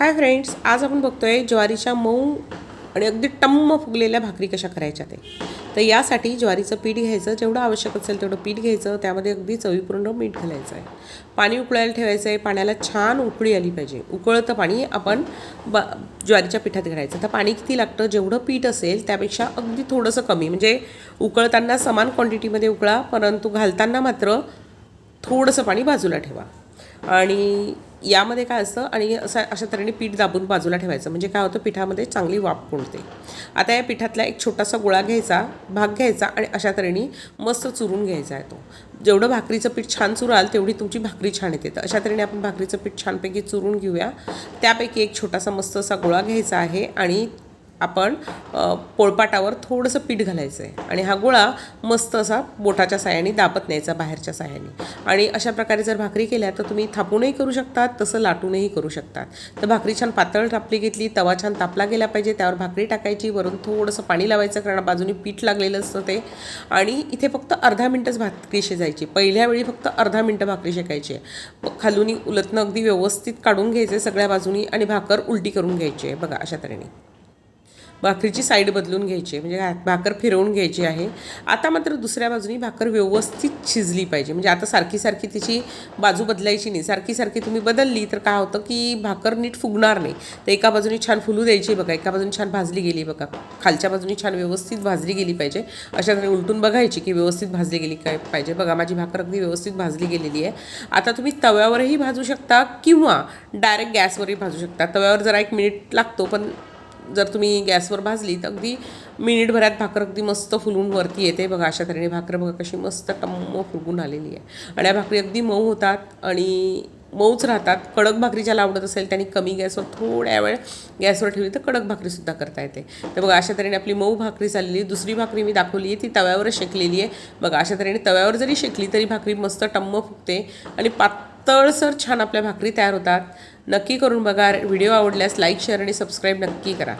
Hi friends आज आपण बघतोय ज्वारीच्या मऊ आणि अगदी टम्म फुगलेल्या भाकरी कशा करायच्या ते. तर यासाठी ज्वारीचं पीठ घ्यायचं जेवढं आवश्यक असेल तेवढं पीठ घ्यायचं त्यामध्ये अगदी चवीपूर्ण मीठ घालायचं आहे. पाणी उकळायला ठेवायचं आहे पाण्याला छान उकळी आली पाहिजे. उकळतं पाणी आपण ब ज्वारीच्या पिठात घालायचं. तर पाणी किती लागतं जेवढं पीठ असेल त्यापेक्षा अगदी थोडंसं कमी. म्हणजे उकळताना समान क्वांटिटीमध्ये उकळा परंतु घालताना मात्र थोडंसं पाणी बाजूला ठेवा. आणि यामध्ये काय असतं आणि असं अशा तऱ्हेने पीठ दाबून बाजूला ठेवायचं. म्हणजे काय होतं पिठामध्ये चांगली वाफ कोणते आता या पिठातला एक छोटासा गोळा घ्यायचा भाग घ्यायचा आणि अशा तऱ्हेने मस्त चुरून घ्यायचा आहे तो. जेवढं भाकरीचं पीठ छान चुराल तेवढी तुमची भाकरी छान येते. तर अशा तऱ्हेने आपण भाकरीचं पीठ छानपैकी चुरून घेऊया. त्यापैकी एक छोटासा मस्त असा गोळा घ्यायचा आहे आणि आपण पोळपाटावर थोडंसं पीठ घालायचं आहे आणि हा गोळा मस्त असा बोटाच्या साह्याने दाबत न्यायचा बाहेरच्या साह्याने. आणि अशा प्रकारे जर भाकरी केल्या तर तुम्ही थापूनही करू शकतात तसं लाटूनही करू शकतात. तर भाकरी छान पातळ थापली घेतली तवा छान तापला गेला पाहिजे त्यावर भाकरी टाकायची वरून थोडंसं पाणी लावायचं कारण बाजूने पीठ लागलेलं असतं ते. आणि इथे फक्त अर्धा मिनटंच भाकरी शिजायची. पहिल्या वेळी फक्त अर्धा मिनटं भाकरी शेकायची. आहे खालूनी उलटणं अगदी व्यवस्थित काढून घ्यायचे सगळ्या बाजूनी आणि भाकर उलटी करून घ्यायची आहे. बघा अशा तऱ्हेने. भाकरीची साईड बदलून घ्यायची आहे म्हणजे भाकर फिरवून घ्यायची आहे. आता मात्र दुसऱ्या बाजूनी भाकर व्यवस्थित शिजली पाहिजे. म्हणजे आता सारखी सारखी तिची बाजू बदलायची नाही. सारखी सारखी तुम्ही बदलली तर काय होतं की भाकर नीट फुगणार नाही. तर एका बाजूने छान फुलू द्यायची बघा. एका बाजूने छान भाजली गेली बघा. खालच्या बाजूनी छान व्यवस्थित भाजली गेली पाहिजे. अशा तऱ्हेने उलटून बघायची की व्यवस्थित भाजली गेली काय पाहिजे. बघा माझी भाकर अगदी व्यवस्थित भाजली गेलेली आहे. आता तुम्ही तव्यावरही भाजू शकता किंवा डायरेक्ट गॅसवरही भाजू शकता. तव्यावर जरा एक मिनिट लागतो पण जर तुम्ही गॅसवर भाजली तर अगदी मिनिटभरात भाकर अगदी मस्त फुलून वरती येते. बघा अशा तऱ्हेने भाकर बघा कशी मस्त टम्म फुगून आलेली आहे. आणि या भाकरी अगदी मऊ होतात आणि मऊच राहतात. कडक भाकरी ज्याला आवडत असेल त्यांनी कमी गॅसवर थोड्या वेळ गॅसवर ठेवली तर कडक भाकरीसुद्धा करता येते. तर बघा अशा तऱ्हेने आपली मऊ भाकरी चाललेली दुसरी भाकरी मी दाखवली आहे ती तव्यावरच शेकलेली आहे. बघा अशा तऱ्हेने तव्यावर जरी शेकली तरी भाकरी मस्त टम्म फुगते आणि पातळसर छान आपल्या भाकरी तयार होतात. नक्की करून बघा. व्हिडिओ आवडल्यास लाईक शेअर आणि सबस्क्राईब नक्की करा.